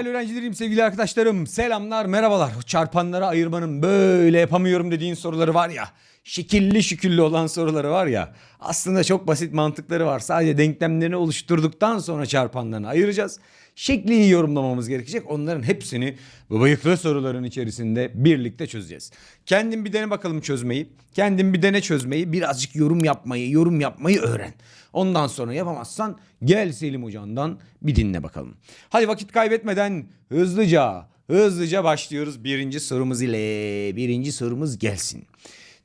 Değerli öğrencilerim, sevgili arkadaşlarım, selamlar, merhabalar. Çarpanlara ayırmanın böyle yapamıyorum dediğin soruları var ya, şekilli şüküllü olan soruları var ya, aslında çok basit mantıkları var. Sadece denklemlerini oluşturduktan sonra çarpanlarını ayıracağız. Şekliyi yorumlamamız gerekecek. Onların hepsini bu bıyıklı soruların içerisinde birlikte çözeceğiz. Kendin bir dene bakalım çözmeyi. Kendin bir dene çözmeyi. Birazcık yorum yapmayı, yorum yapmayı öğren. Ondan sonra yapamazsan gel Selim Hoca'ndan bir dinle bakalım. Hadi vakit kaybetmeden hızlıca, hızlıca başlıyoruz birinci sorumuz ile. Birinci sorumuz gelsin.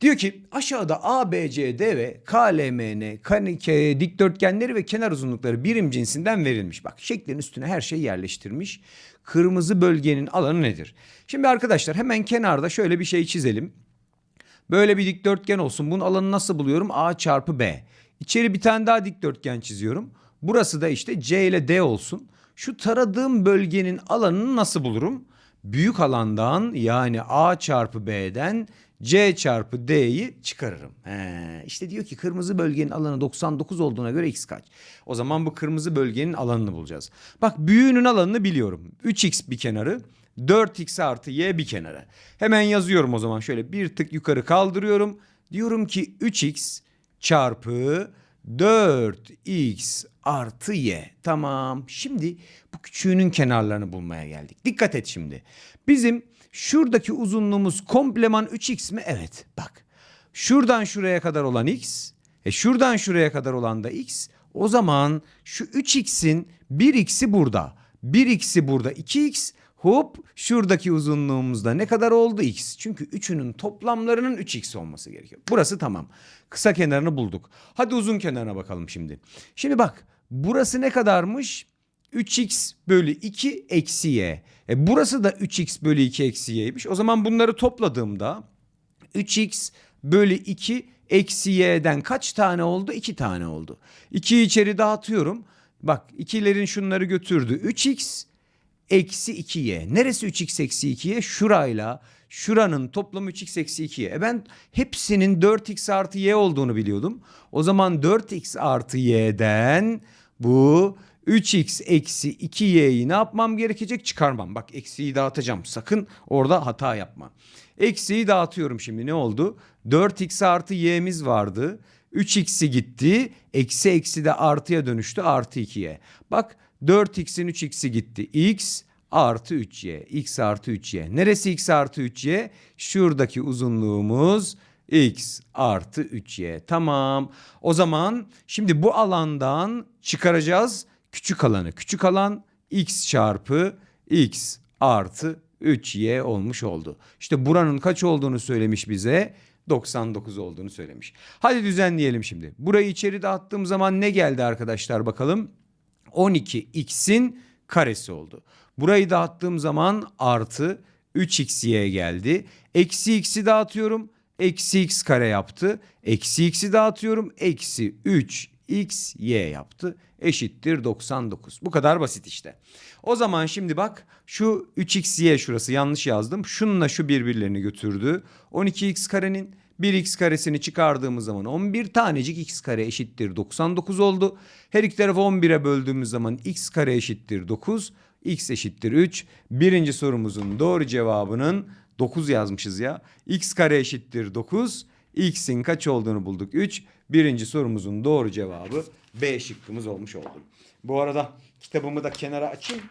Diyor ki aşağıda A, B, C, D ve K, L, M, N, kanike, dikdörtgenleri ve kenar uzunlukları birim cinsinden verilmiş. Bak şeklin üstüne her şeyi yerleştirmiş. Kırmızı bölgenin alanı nedir? Şimdi arkadaşlar hemen kenarda şöyle bir şey çizelim. Böyle bir dikdörtgen olsun. Bunun alanını nasıl buluyorum? A çarpı B. İçeri bir tane daha dikdörtgen çiziyorum. Burası da işte C ile D olsun. Şu taradığım bölgenin alanını nasıl bulurum? Büyük alandan yani A çarpı B'den C çarpı D'yi çıkarırım. He, işte diyor ki kırmızı bölgenin alanı 99 olduğuna göre x kaç? O zaman bu kırmızı bölgenin alanını bulacağız. Bak büyüğünün alanını biliyorum. 3x bir kenarı, 4x artı y bir kenara. Hemen yazıyorum o zaman şöyle bir tık yukarı kaldırıyorum. Diyorum ki 3x çarpı 4x artı y. Tamam. Şimdi bu küçüğünün kenarlarını bulmaya geldik. Dikkat et şimdi. Bizim şuradaki uzunluğumuz kompleman 3x mi? Evet. Bak. Şuradan şuraya kadar olan x. E şuradan şuraya kadar olan da x. O zaman şu 3x'in 1x'i burada. 1x'i burada 2x. Hop şuradaki uzunluğumuzda ne kadar oldu x? Çünkü üçünün toplamlarının 3x olması gerekiyor. Burası tamam. Kısa kenarını bulduk. Hadi uzun kenarına bakalım şimdi. Şimdi bak burası ne kadarmış? 3x bölü 2 eksi y. E burası da 3x bölü 2 eksi y'ymiş. O zaman bunları topladığımda 3x bölü 2 eksi y'den kaç tane oldu? 2 tane oldu. 2'yi içeri dağıtıyorum. Bak ikilerin şunları götürdü. 3x eksi 2y. Neresi 3x eksi 2y? Şurayla şuranın toplamı 3x eksi 2y. E ben hepsinin 4x artı y olduğunu biliyordum. O zaman 4x artı y'den bu 3x eksi 2y'yi ne yapmam gerekecek? Çıkarmam. Bak eksiyi dağıtacağım. Sakın orada hata yapma. Eksiyi dağıtıyorum şimdi ne oldu? 4x artı y'miz vardı. 3x'i gitti. Eksi eksi de artıya dönüştü. Artı 2y. Bak 4x'in 3x'i gitti. x artı 3y. x artı 3y. Neresi x artı 3y? Şuradaki uzunluğumuz x artı 3y. Tamam. O zaman şimdi bu alandan çıkaracağız küçük alanı. Küçük alan x çarpı x artı 3y olmuş oldu. İşte buranın kaç olduğunu söylemiş bize. 99 olduğunu söylemiş. Hadi düzenleyelim şimdi. Burayı içeri dağıttığım zaman ne geldi arkadaşlar bakalım. 12x'in karesi oldu. Burayı dağıttığım zaman artı 3xy geldi. Eksi x'i dağıtıyorum. Eksi x kare yaptı. Eksi x'i dağıtıyorum. Eksi 3xy yaptı. Eşittir 99. Bu kadar basit işte. O zaman şimdi bak şu 3xy şurası yanlış yazdım. Şununla şu birbirlerini götürdü. 12x karenin 1x karesini çıkardığımız zaman 11 tanecik x kare eşittir 99 oldu. Her iki tarafı 11'e böldüğümüz zaman x kare eşittir 9. x eşittir 3. Birinci sorumuzun doğru cevabının 9 yazmışız ya. x kare eşittir 9. x'in kaç olduğunu bulduk 3. Birinci sorumuzun doğru cevabı B şıkkımız olmuş oldu. Bu arada kitabımı da kenara açayım.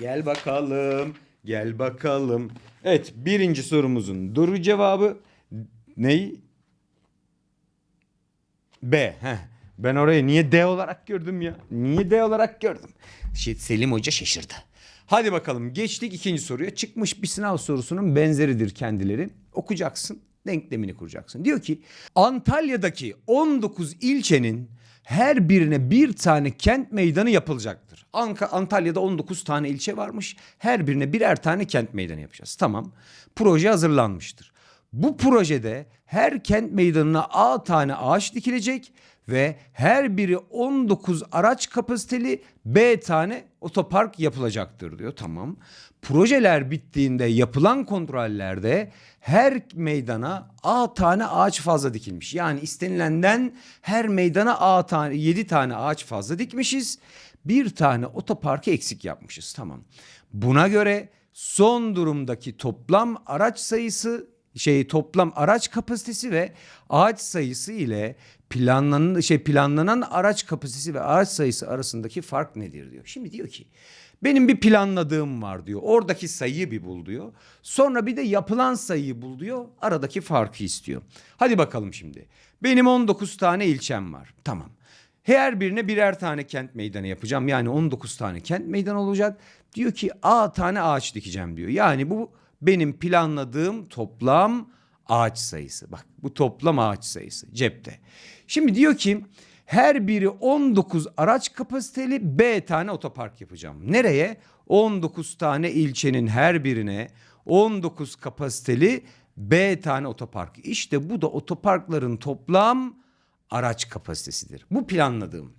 Gel bakalım. Gel bakalım. Evet birinci sorumuzun doğru cevabı ney? B. Heh. Ben orayı niye D olarak gördüm ya? Niye D olarak gördüm? Şey, Selim Hoca şaşırdı. Hadi bakalım geçtik ikinci soruya. Çıkmış bir sınav sorusunun benzeridir kendileri. Okuyacaksın, denklemini kuracaksın. Diyor ki Antalya'daki 19 ilçenin her birine bir tane kent meydanı yapılacaktır. Anka, Antalya'da 19 tane ilçe varmış. Her birine birer tane kent meydanı yapacağız. Tamam. Proje hazırlanmıştır. Bu projede her kent meydanına A tane ağaç dikilecek ve her biri 19 araç kapasiteli B tane otopark yapılacaktır diyor. Tamam. Projeler bittiğinde yapılan kontrollerde her meydana A tane ağaç fazla dikilmiş. Yani istenilenden her meydana A tane 7 tane ağaç fazla dikmişiz. bir tane otoparkı eksik yapmışız. Tamam. Buna göre son durumdaki toplam araç sayısı şey toplam araç kapasitesi ve ağaç sayısı ile planlanan şey planlanan araç kapasitesi ve araç sayısı arasındaki fark nedir diyor. Şimdi diyor ki benim bir planladığım var diyor. Oradaki sayıyı bir bul diyor. Sonra bir de yapılan sayıyı bul diyor. Aradaki farkı istiyor. Hadi bakalım şimdi. Benim 19 tane ilçem var. Tamam. Her birine birer tane kent meydanı yapacağım. Yani 19 tane kent meydanı olacak. Diyor ki A tane ağaç dikeceğim diyor. Yani bu benim planladığım toplam ağaç sayısı. Bak bu toplam ağaç sayısı cepte. Şimdi diyor ki her biri 19 araç kapasiteli B tane otopark yapacağım. Nereye? 19 tane ilçenin her birine 19 kapasiteli B tane otopark. İşte bu da otoparkların toplam araç kapasitesidir. Bu planladığım.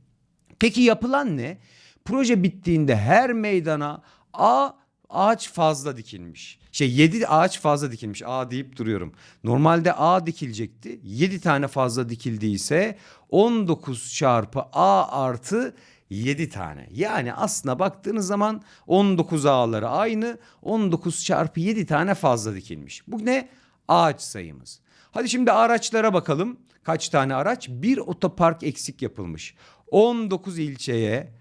Peki yapılan ne? Proje bittiğinde her meydana A ağaç fazla dikilmiş. Şey 7 ağaç fazla dikilmiş. A deyip duruyorum. Normalde A dikilecekti. 7 tane fazla dikildiyse 19 çarpı A artı 7 tane. Yani aslına baktığınız zaman 19 A'ları aynı. 19 çarpı 7 tane fazla dikilmiş. Bu ne? Ağaç sayımız. Hadi şimdi araçlara bakalım. Kaç tane araç? Bir otopark eksik yapılmış. 19 ilçeye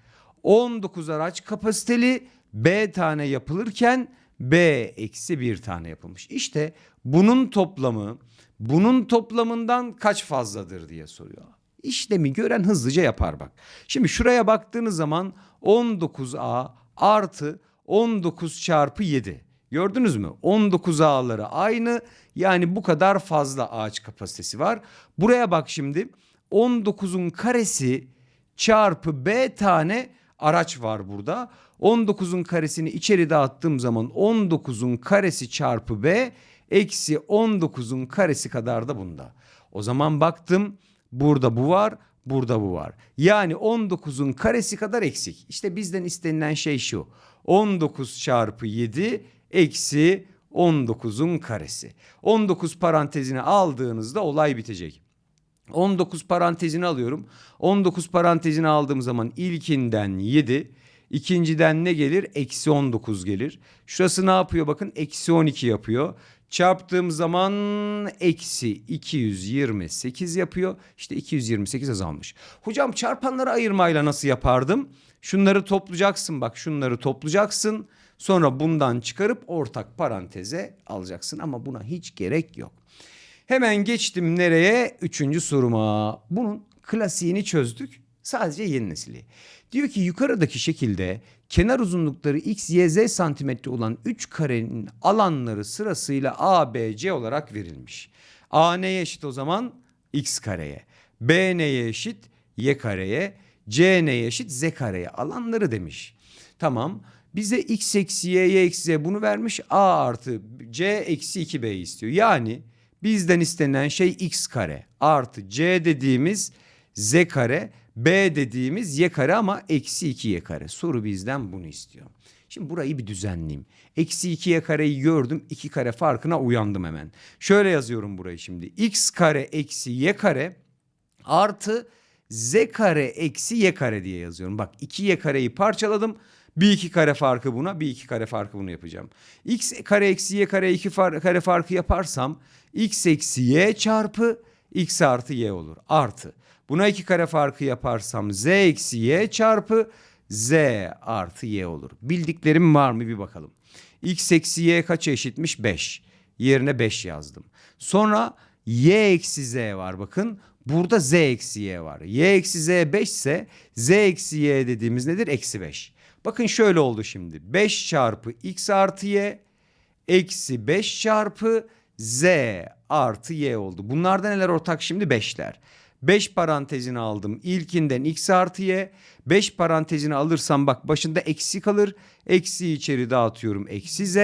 19 araç kapasiteli B tane yapılırken B eksi bir tane yapılmış. İşte bunun toplamı bunun toplamından kaç fazladır diye soruyor. İşlemi gören hızlıca yapar bak. Şimdi şuraya baktığınız zaman 19A artı 19 çarpı 7. Gördünüz mü? 19 A'ları aynı. Yani bu kadar fazla ağaç kapasitesi var. Buraya bak şimdi. 19'un karesi çarpı B tane araç var burada. 19'un karesini içeri dağıttığım zaman 19'un karesi çarpı B eksi 19'un karesi kadar da bunda. O zaman baktım burada bu var burada bu var. Yani 19'un karesi kadar eksik. İşte bizden istenilen şey şu. 19 çarpı 7 eksi 19'un karesi. 19 parantezini aldığınızda olay bitecek. 19 parantezini alıyorum. 19 parantezini aldığım zaman ilkinden 7, ikinciden ne gelir? Eksi 19 gelir. Şurası ne yapıyor bakın? Eksi 12 yapıyor. Çarptığım zaman eksi 228 yapıyor. İşte 228 azalmış. Hocam çarpanları ayırmayla nasıl yapardım? Şunları toplayacaksın bak şunları toplayacaksın. Sonra bundan çıkarıp ortak paranteze alacaksın ama buna hiç gerek yok. Hemen geçtim nereye? Üçüncü soruma. Bunun klasiğini çözdük. Sadece yeni nesili. Diyor ki yukarıdaki şekilde kenar uzunlukları x, y, z santimetre olan 3 karenin alanları sırasıyla a, b, c olarak verilmiş. a neye eşit o zaman? x kareye. b neye eşit? y kareye. c neye eşit? z kareye. Alanları demiş. Tamam. Bize x eksi y, y eksi z bunu vermiş. a artı c eksi 2b istiyor. Yani bizden istenen şey x kare artı c dediğimiz z kare b dediğimiz y kare ama eksi 2 y kare. Soru bizden bunu istiyor. Şimdi burayı bir düzenleyeyim. Eksi 2 y kareyi gördüm 2 kare farkına uyandım hemen. Şöyle yazıyorum burayı şimdi. x kare eksi y kare artı z kare eksi y kare diye yazıyorum. Bak 2y kareyi parçaladım. Bir iki kare farkı buna, bir iki kare farkı bunu yapacağım. x kare eksi y kare iki far, kare farkı yaparsam x eksi y çarpı x artı y olur. Artı. Buna iki kare farkı yaparsam z eksi y çarpı z artı y olur. Bildiklerim var mı bir bakalım. x eksi y kaça eşitmiş? 5. Yerine 5 yazdım. Sonra y eksi z var bakın. Burada z eksi y var. y eksi z 5 ise z eksi y dediğimiz nedir? Eksi 5. Bakın şöyle oldu şimdi. 5 çarpı x artı y eksi 5 çarpı z artı y oldu. Bunlarda neler ortak şimdi? 5'ler. 5 parantezini aldım. İlkinden x artı y. 5 parantezini alırsam bak başında eksi kalır. Eksi içeri dağıtıyorum. Eksi z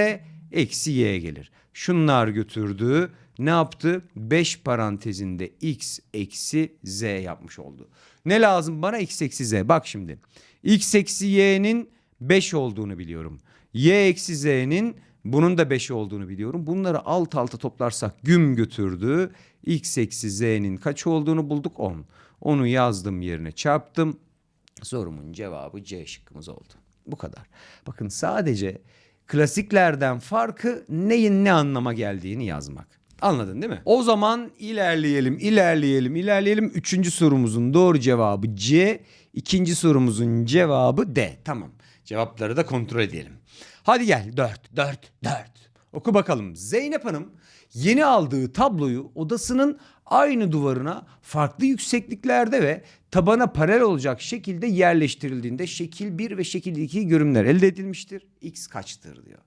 eksi y gelir. Şunlar götürdü. Ne yaptı? 5 parantezinde x eksi z yapmış oldu. Ne lazım bana? x eksi z. Bak şimdi. X eksi y'nin 5 olduğunu biliyorum. y eksi z'nin bunun da 5 olduğunu biliyorum. Bunları alt alta toplarsak güm götürdü. X eksi z'nin kaç olduğunu bulduk 10. Onu yazdım yerine çarptım. Sorumun cevabı C şıkkımız oldu. Bu kadar. Bakın sadece klasiklerden farkı neyin ne anlama geldiğini yazmak. Anladın değil mi? O zaman ilerleyelim, ilerleyelim, ilerleyelim. Üçüncü sorumuzun doğru cevabı C. ikinci sorumuzun cevabı D. Tamam. Cevapları da kontrol edelim. Hadi gel. Dört, dört, dört. Oku bakalım. Zeynep Hanım yeni aldığı tabloyu odasının aynı duvarına farklı yüksekliklerde ve tabana paralel olacak şekilde yerleştirildiğinde şekil 1 ve şekil 2 görünümler elde edilmiştir. X kaçtır diyor.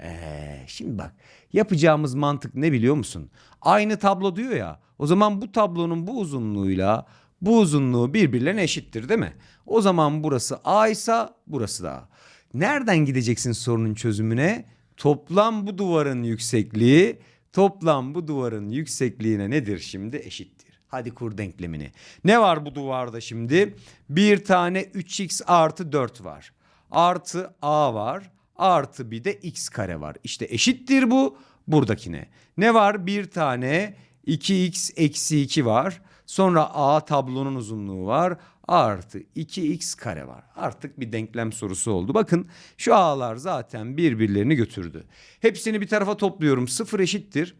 Ee, şimdi bak yapacağımız mantık ne biliyor musun? Aynı tablo diyor ya. O zaman bu tablonun bu uzunluğuyla bu uzunluğu birbirlerine eşittir değil mi? O zaman burası A ise burası da A. Nereden gideceksin sorunun çözümüne? Toplam bu duvarın yüksekliği toplam bu duvarın yüksekliğine nedir şimdi? Eşittir. Hadi kur denklemini. Ne var bu duvarda şimdi? Bir tane 3x artı 4 var. Artı a var. Artı bir de x kare var. İşte eşittir bu buradakine. Ne var? Bir tane 2x eksi 2 var. Sonra a tablonun uzunluğu var. Artı 2x kare var. Artık bir denklem sorusu oldu. Bakın şu a'lar zaten birbirlerini götürdü. Hepsini bir tarafa topluyorum. Sıfır eşittir.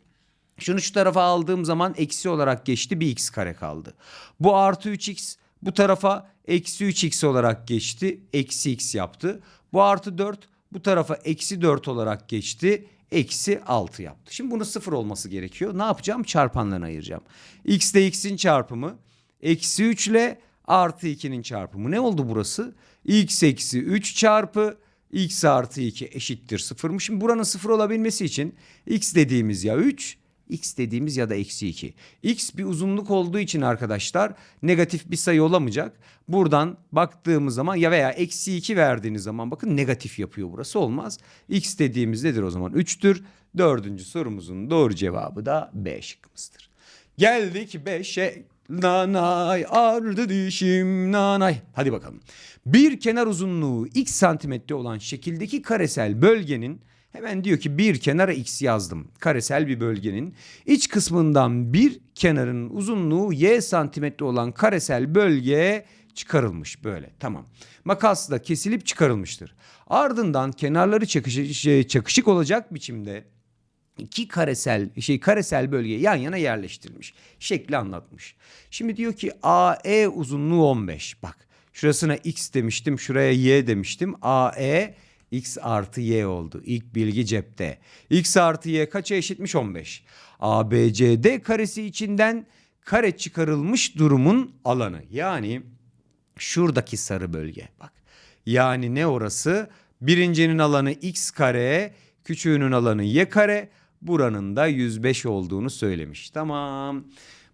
Şunu şu tarafa aldığım zaman eksi olarak geçti bir x kare kaldı. Bu artı 3x bu tarafa eksi 3x olarak geçti. Eksi x yaptı. Bu artı 4 bu tarafa eksi 4 olarak geçti. Eksi 6 yaptı. Şimdi bunun sıfır olması gerekiyor. Ne yapacağım? Çarpanlarına ayıracağım. x ile x'in çarpımı. Eksi 3 ile artı 2'nin çarpımı. Ne oldu burası? x eksi 3 çarpı x artı 2 eşittir sıfırmış. Şimdi buranın sıfır olabilmesi için x dediğimiz ya 3 x dediğimiz ya da eksi 2. x bir uzunluk olduğu için arkadaşlar negatif bir sayı olamayacak. Buradan baktığımız zaman ya veya eksi 2 verdiğiniz zaman bakın negatif yapıyor burası olmaz. x dediğimiz nedir o zaman 3'tür. Dördüncü sorumuzun doğru cevabı da B şıkkımızdır. Geldik 5'e nanay ardı dişim nanay. Hadi bakalım. Bir kenar uzunluğu x santimetre olan şekildeki karesel bölgenin Hemen diyor ki bir kenara x yazdım. Karesel bir bölgenin iç kısmından bir kenarın uzunluğu y santimetre olan karesel bölge çıkarılmış böyle. Tamam. Makasla kesilip çıkarılmıştır. Ardından kenarları çakışık, şey, çakışık olacak biçimde iki karesel şey karesel bölge yan yana yerleştirilmiş. Şekli anlatmış. Şimdi diyor ki AE uzunluğu 15. Bak şurasına x demiştim, şuraya y demiştim. AE x artı y oldu. İlk bilgi cepte. x artı y kaça eşitmiş 15. ABCD karesi içinden kare çıkarılmış durumun alanı. Yani şuradaki sarı bölge. Bak. Yani ne orası? Birincinin alanı x kare, küçüğünün alanı y kare. Buranın da 105 olduğunu söylemiş. Tamam.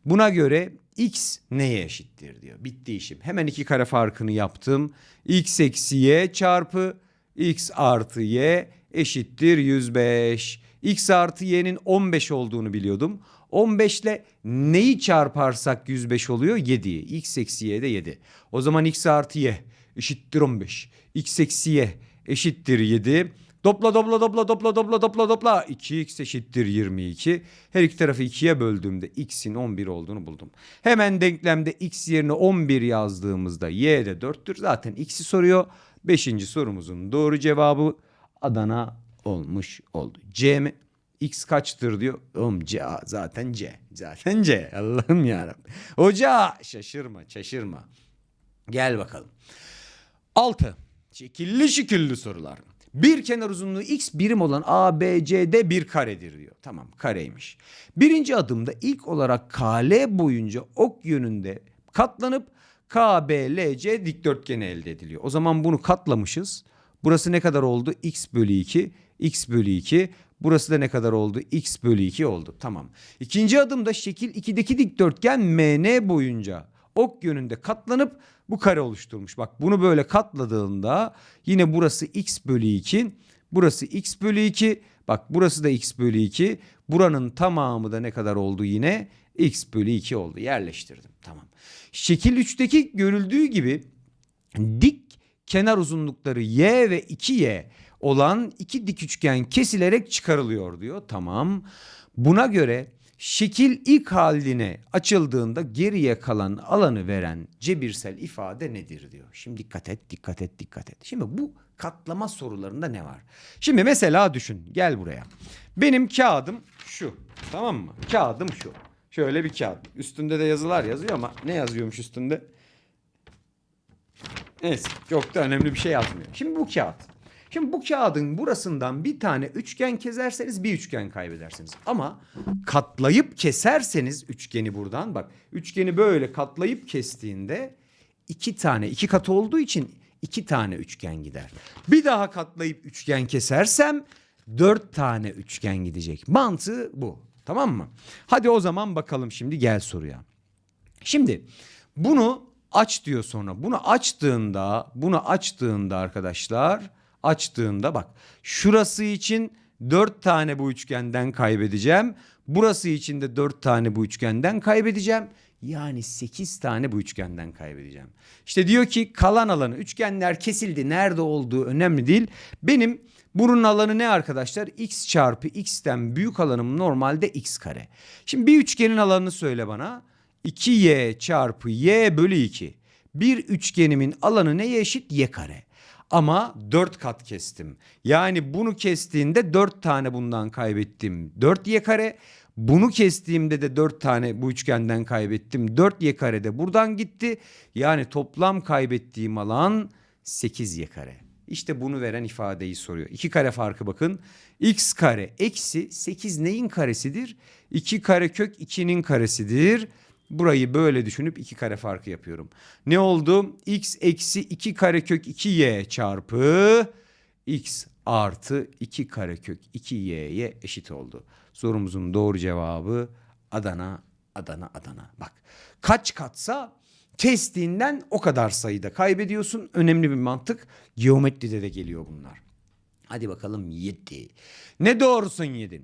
Buna göre x neye eşittir diyor. Bitti işim. Hemen iki kare farkını yaptım. x eksi y çarpı x artı y eşittir 105. x artı y'nin 15 olduğunu biliyordum. 15 ile neyi çarparsak 105 oluyor? 7'yi. x eksi y de 7. O zaman x artı y eşittir 15. x eksi y eşittir 7. Topla topla topla topla topla topla topla. 2x eşittir 22. Her iki tarafı 2'ye böldüğümde x'in 11 olduğunu buldum. Hemen denklemde x yerine 11 yazdığımızda y de 4'tür. Zaten x'i soruyor. Beşinci sorumuzun doğru cevabı Adana olmuş oldu. C mi? X kaçtır diyor. Oğlum C zaten C. Zaten C. Allah'ım yarabbim. Hoca şaşırma şaşırma. Gel bakalım. Altı. Şekilli şekilli sorular. Bir kenar uzunluğu x birim olan ABCD bir karedir diyor. Tamam kareymiş. Birinci adımda ilk olarak KL boyunca ok yönünde katlanıp KBLC dikdörtgeni elde ediliyor. O zaman bunu katlamışız. Burası ne kadar oldu? X bölü 2. X bölü 2. Burası da ne kadar oldu? X bölü 2 oldu. Tamam. İkinci adımda şekil 2'deki dikdörtgen MN boyunca ok yönünde katlanıp bu kare oluşturmuş. Bak bunu böyle katladığında yine burası X bölü 2. Burası X bölü 2. Bak burası da X bölü 2. Buranın tamamı da ne kadar oldu yine? X bölü 2 oldu. Yerleştirdim. Tamam. Şekil 3'teki görüldüğü gibi dik kenar uzunlukları y ve 2y olan iki dik üçgen kesilerek çıkarılıyor diyor. Tamam. Buna göre Şekil ilk haline açıldığında geriye kalan alanı veren cebirsel ifade nedir diyor. Şimdi dikkat et, dikkat et, dikkat et. Şimdi bu katlama sorularında ne var? Şimdi mesela düşün, gel buraya. Benim kağıdım şu, tamam mı? Kağıdım şu. Şöyle bir kağıt. Üstünde de yazılar yazıyor ama ne yazıyormuş üstünde? Neyse çok da önemli bir şey yazmıyor. Şimdi bu kağıt. Şimdi bu kağıdın burasından bir tane üçgen keserseniz bir üçgen kaybedersiniz. Ama katlayıp keserseniz üçgeni buradan bak üçgeni böyle katlayıp kestiğinde iki tane iki katı olduğu için iki tane üçgen gider. Bir daha katlayıp üçgen kesersem dört tane üçgen gidecek. Mantığı bu tamam mı? Hadi o zaman bakalım şimdi gel soruya. Şimdi bunu aç diyor sonra. Bunu açtığında, bunu açtığında arkadaşlar, açtığında bak şurası için 4 tane bu üçgenden kaybedeceğim. Burası için de 4 tane bu üçgenden kaybedeceğim. Yani 8 tane bu üçgenden kaybedeceğim. İşte diyor ki kalan alanı üçgenler kesildi. Nerede olduğu önemli değil. Benim bunun alanı ne arkadaşlar? x çarpı x'ten büyük alanım normalde x kare. Şimdi bir üçgenin alanını söyle bana. 2y çarpı y bölü 2. Bir üçgenimin alanı neye eşit? y kare. Ama 4 kat kestim. Yani bunu kestiğinde 4 tane bundan kaybettim. 4y kare. Bunu kestiğimde de 4 tane bu üçgenden kaybettim. 4y kare de buradan gitti. Yani toplam kaybettiğim alan 8y kare. İşte bunu veren ifadeyi soruyor. 2 kare farkı bakın. x kare eksi 8 neyin karesidir? 2 kare kök 2'nin karesidir. Burayı böyle düşünüp 2 kare farkı yapıyorum. Ne oldu? x eksi 2 kare kök 2y çarpı x artı 2 kare kök 2y'ye eşit oldu. Sorumuzun doğru cevabı Adana, Adana, Adana. Bak kaç katsa kestiğinden o kadar sayıda kaybediyorsun. Önemli bir mantık. Geometride de geliyor bunlar. Hadi bakalım 7. Ne doğrusun 7?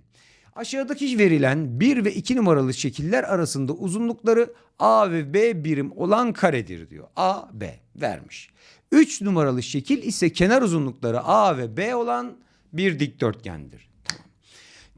Aşağıdaki verilen 1 ve 2 numaralı şekiller arasında uzunlukları A ve B birim olan karedir diyor. A, B vermiş. 3 numaralı şekil ise kenar uzunlukları A ve B olan bir dikdörtgendir.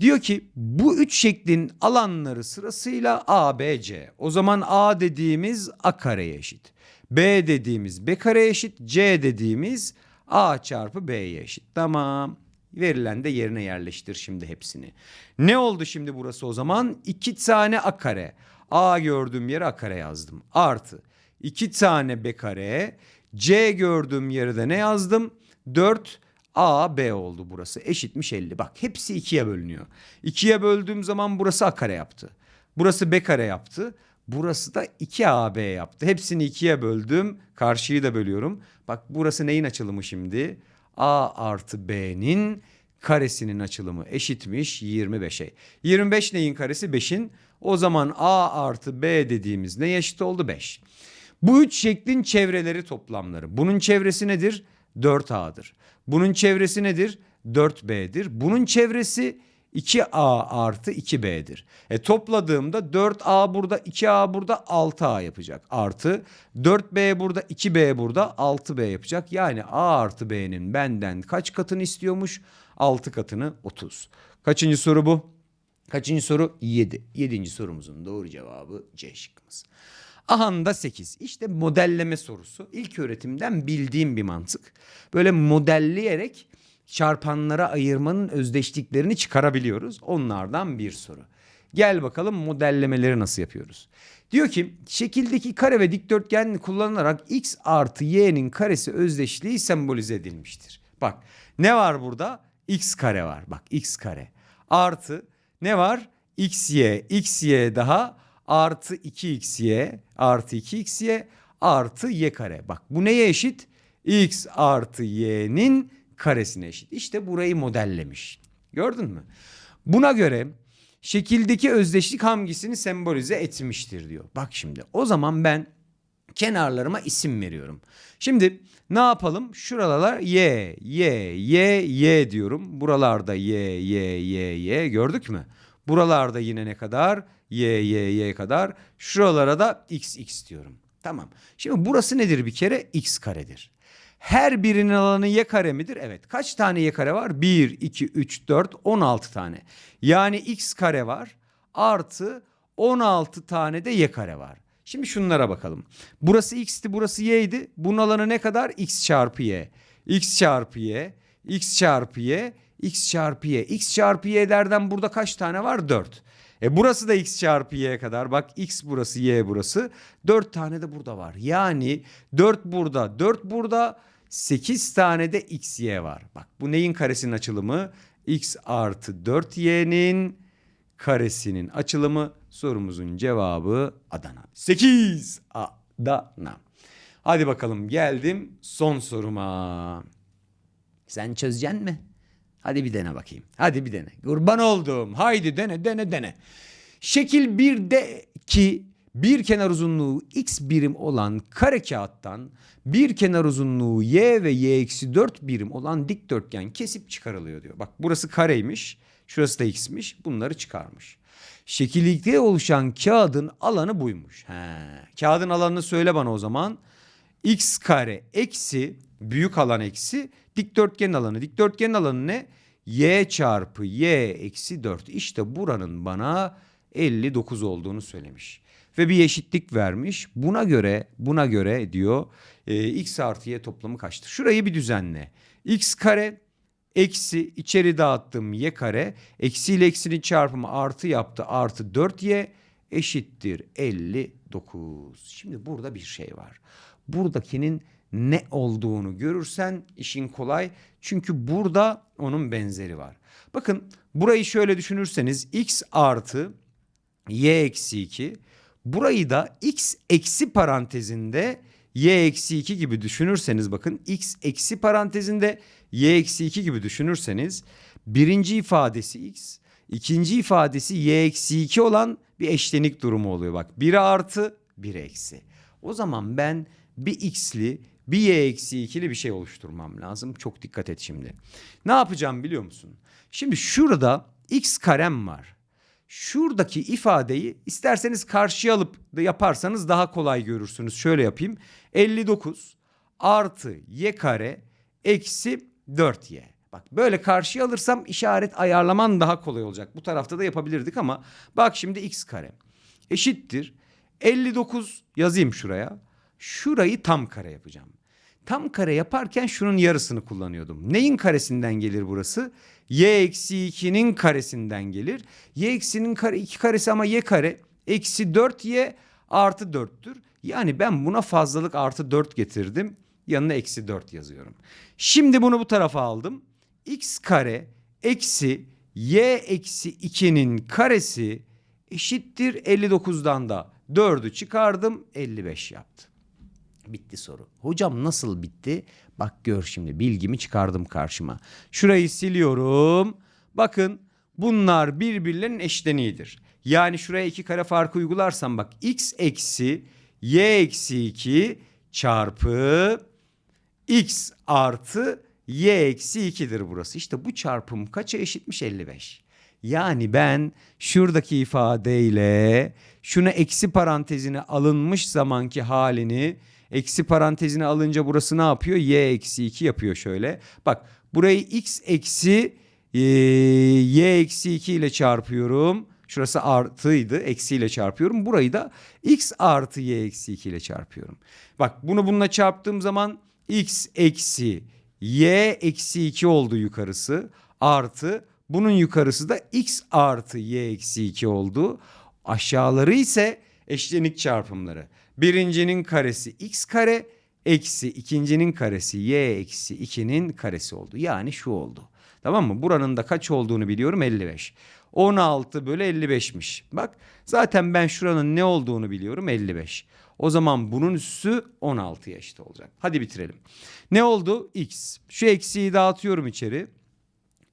Diyor ki bu üç şeklin alanları sırasıyla A, B, C. O zaman A dediğimiz A kareye eşit. B dediğimiz B kareye eşit. C dediğimiz A çarpı B'ye eşit. Tamam. Verilen de yerine yerleştir şimdi hepsini. Ne oldu şimdi burası o zaman? İki tane A kare. A gördüğüm yere A kare yazdım. Artı iki tane B kare. C gördüğüm yere de ne yazdım? 4 A, B oldu burası. Eşitmiş 50. Bak hepsi ikiye bölünüyor. İkiye böldüğüm zaman burası A kare yaptı. Burası B kare yaptı. Burası da 2AB yaptı. Hepsini ikiye böldüm. Karşıyı da bölüyorum. Bak burası neyin açılımı şimdi? A artı B'nin karesinin açılımı eşitmiş 25'e. 25 neyin karesi? 5'in. O zaman A artı B dediğimiz ne eşit oldu? 5. Bu üç şeklin çevreleri toplamları. Bunun çevresi nedir? 4A'dır. Bunun çevresi nedir? 4B'dir. Bunun çevresi 2A artı 2B'dir. E topladığımda 4A burada 2A burada 6A yapacak. Artı 4B burada 2B burada 6B yapacak. Yani A artı B'nin benden kaç katını istiyormuş? 6 katını 30. Kaçıncı soru bu? Kaçıncı soru? 7. Yedinci sorumuzun doğru cevabı C şıkkımız. Ahanda 8. İşte modelleme sorusu. İlk öğretimden bildiğim bir mantık. Böyle modelleyerek çarpanlara ayırmanın özdeşliklerini çıkarabiliyoruz. Onlardan bir soru. Gel bakalım modellemeleri nasıl yapıyoruz. Diyor ki şekildeki kare ve dikdörtgen kullanarak x artı y'nin karesi özdeşliği sembolize edilmiştir. Bak ne var burada? x kare var. Bak x kare. Artı ne var? xy, xy daha artı 2xy artı 2xy artı y kare. Bak bu neye eşit? x artı y'nin karesine eşit. İşte burayı modellemiş. Gördün mü? Buna göre şekildeki özdeşlik hangisini sembolize etmiştir diyor. Bak şimdi o zaman ben kenarlarıma isim veriyorum. Şimdi ne yapalım? Şuralar y, y, y, y diyorum. Buralarda y, y, y, y gördük mü? Buralarda yine ne kadar? Y, y, y kadar. Şuralara da x, x diyorum. Tamam. Şimdi burası nedir bir kere? x karedir. Her birinin alanı y kare midir? Evet. Kaç tane y kare var? 1, 2, 3, 4, 16 tane. Yani x kare var. artı 16 tane de y kare var. Şimdi şunlara bakalım. Burası x'ti burası y'ydi. Bunun alanı ne kadar? x çarpı y. x çarpı y. x çarpı y. x çarpı y. x çarpı y'lerden burada kaç tane var? 4. E burası da x çarpı y kadar. Bak x burası y burası. 4 tane de burada var. Yani 4 burada 4 burada 8 tane de x y var. Bak bu neyin karesinin açılımı? x artı 4y'nin karesinin açılımı sorumuzun cevabı Adana. 8 Adana. Hadi bakalım geldim son soruma. Sen çözeceksin mi? Hadi bir dene bakayım. Hadi bir dene. Kurban oldum. Haydi dene dene dene. Şekil 1'deki bir kenar uzunluğu x birim olan kare kağıttan bir kenar uzunluğu y ve y eksi 4 birim olan dikdörtgen kesip çıkarılıyor diyor. Bak burası kareymiş. Şurası da x'miş. Bunları çıkarmış. Şekillikte oluşan kağıdın alanı buymuş. He. Kağıdın alanını söyle bana o zaman. x kare eksi büyük alan eksi dikdörtgenin alanı. Dikdörtgenin alanı ne? y çarpı y eksi 4. İşte buranın bana 59 olduğunu söylemiş. Ve bir eşitlik vermiş. Buna göre buna göre diyor e, x artı y toplamı kaçtır? Şurayı bir düzenle. x kare eksi içeri dağıttım y kare eksi ile eksinin çarpımı artı yaptı artı 4y eşittir 59. Şimdi burada bir şey var. Buradakinin ne olduğunu görürsen işin kolay. Çünkü burada onun benzeri var. Bakın burayı şöyle düşünürseniz x artı y eksi 2 burayı da x eksi parantezinde y eksi 2 gibi düşünürseniz bakın x eksi parantezinde y eksi 2 gibi düşünürseniz birinci ifadesi x ikinci ifadesi y eksi 2 olan bir eşlenik durumu oluyor bak. Biri artı biri eksi. O zaman ben bir x'li bir y eksi 2'li bir şey oluşturmam lazım. Çok dikkat et şimdi. Ne yapacağım biliyor musun? Şimdi şurada x karem var. Şuradaki ifadeyi isterseniz karşıya alıp da yaparsanız daha kolay görürsünüz. Şöyle yapayım. 59 artı y kare eksi 4y. Bak böyle karşıya alırsam işaret ayarlaman daha kolay olacak. Bu tarafta da yapabilirdik ama bak şimdi x kare eşittir. 59 yazayım şuraya. Şurayı tam kare yapacağım. Tam kare yaparken şunun yarısını kullanıyordum. Neyin karesinden gelir burası? Y eksi 2'nin karesinden gelir. Y eksinin kare 2 karesi ama y kare eksi 4y artı 4'tür. Yani ben buna fazlalık artı 4 getirdim. Yanına eksi 4 yazıyorum. Şimdi bunu bu tarafa aldım. x kare eksi y eksi 2'nin karesi eşittir 59'dan da 4'ü çıkardım 55 yaptı. Bitti soru. Hocam nasıl bitti? Bak gör şimdi bilgimi çıkardım karşıma. Şurayı siliyorum. Bakın bunlar birbirlerinin eşleniğidir. Yani şuraya iki kare farkı uygularsam bak x eksi y eksi 2 çarpı x artı y eksi 2'dir burası. İşte bu çarpım kaça eşitmiş 55. Yani ben şuradaki ifadeyle şunu eksi parantezine alınmış zamanki halini eksi parantezine alınca burası ne yapıyor? Y eksi 2 yapıyor şöyle. Bak burayı x eksi e, y eksi 2 ile çarpıyorum. Şurası artıydı. Eksiyle çarpıyorum. Burayı da x artı y eksi 2 ile çarpıyorum. Bak bunu bununla çarptığım zaman x eksi y eksi 2 oldu yukarısı. Artı bunun yukarısı da x artı y eksi 2 oldu. Aşağıları ise eşlenik çarpımları. Birincinin karesi x kare eksi ikincinin karesi y eksi 2'nin karesi oldu. Yani şu oldu. Tamam mı? Buranın da kaç olduğunu biliyorum 55. 16 bölü 55'miş. Bak zaten ben şuranın ne olduğunu biliyorum 55. O zaman bunun üssü 16'ya eşit olacak. Hadi bitirelim. Ne oldu? X. Şu eksiyi dağıtıyorum içeri.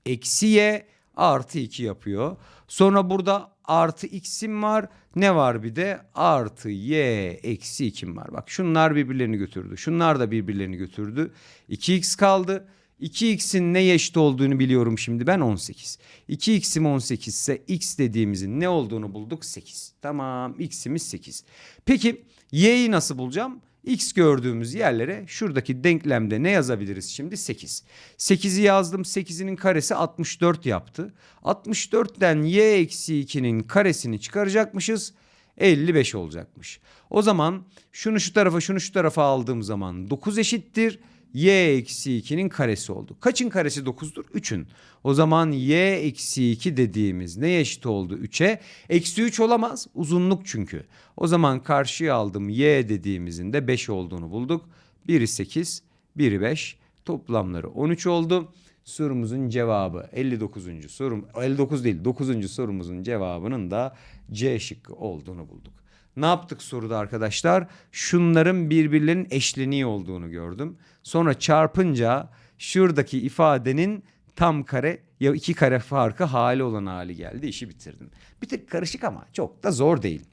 Eksi y artı 2 yapıyor. Sonra burada artı x'im var. Ne var bir de? Artı y eksi 2'm var. Bak şunlar birbirlerini götürdü. Şunlar da birbirlerini götürdü. 2x kaldı. 2x'in ne eşit olduğunu biliyorum şimdi ben 18. 2x'im 18 ise x dediğimizin ne olduğunu bulduk 8. Tamam x'imiz 8. Peki y'yi nasıl bulacağım? X gördüğümüz yerlere şuradaki denklemde ne yazabiliriz şimdi? 8. 8'i yazdım. 8'inin karesi 64 yaptı. 64'ten y eksi 2'nin karesini çıkaracakmışız. 55 olacakmış. O zaman şunu şu tarafa şunu şu tarafa aldığım zaman 9 eşittir. Y eksi 2'nin karesi oldu. Kaçın karesi 9'dur? 3'ün. O zaman y eksi 2 dediğimiz ne eşit oldu 3'e? Eksi 3 olamaz. Uzunluk çünkü. O zaman karşıya aldım y dediğimizin de 5 olduğunu bulduk. Biri 8, biri 5. Toplamları 13 oldu. Sorumuzun cevabı 59. sorum 59 değil 9. sorumuzun cevabının da C şıkkı olduğunu bulduk. Ne yaptık soruda arkadaşlar? Şunların birbirlerinin eşleniği olduğunu gördüm. Sonra çarpınca şuradaki ifadenin tam kare ya iki kare farkı hali olan hali geldi. İşi bitirdim. Bir tık karışık ama çok da zor değil.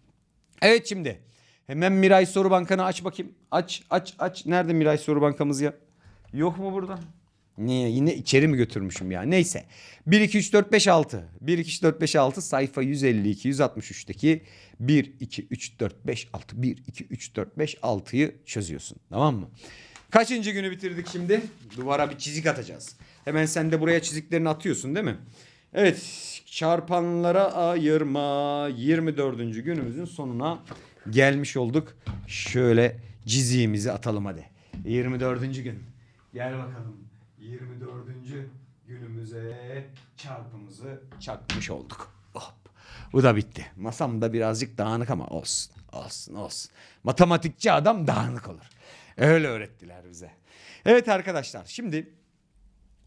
Evet şimdi hemen Miray Soru Bankanı aç bakayım. Aç aç aç. Nerede Miray Soru Bankamız ya? Yok mu burada? Niye? Yine içeri mi götürmüşüm ya? Neyse. 1, 2, 3, 4, 5, 6. 1, 2, 3, 4, 5, 6 sayfa 152, 163'teki 1, 2, 3, 4, 5, 6. 1, 2, 3, 4, 5, 6'yı çözüyorsun. Tamam mı? Kaçıncı günü bitirdik şimdi? Duvara bir çizik atacağız. Hemen sen de buraya çiziklerini atıyorsun değil mi? Evet. Çarpanlara ayırma 24. günümüzün sonuna gelmiş olduk. Şöyle ciziğimizi atalım hadi. 24. gün. Gel bakalım. 24. günümüze çarpımızı çakmış olduk. Hop. Bu da bitti. Masam da birazcık dağınık ama olsun. Olsun olsun. Matematikçi adam dağınık olur. Öyle öğrettiler bize. Evet arkadaşlar şimdi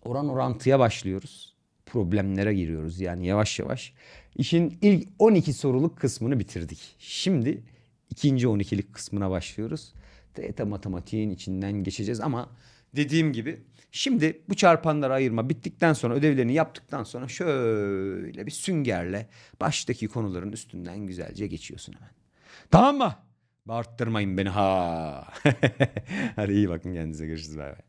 oran orantıya başlıyoruz. Problemlere giriyoruz yani yavaş yavaş. İşin ilk 12 soruluk kısmını bitirdik. Şimdi ikinci 12'lik kısmına başlıyoruz. TET matematiğin içinden geçeceğiz ama dediğim gibi şimdi bu çarpanları ayırma bittikten sonra ödevlerini yaptıktan sonra şöyle bir süngerle baştaki konuların üstünden güzelce geçiyorsun hemen. Tamam mı? Bağırttırmayın beni ha. Hadi iyi bakın kendinize görüşürüz bay bay.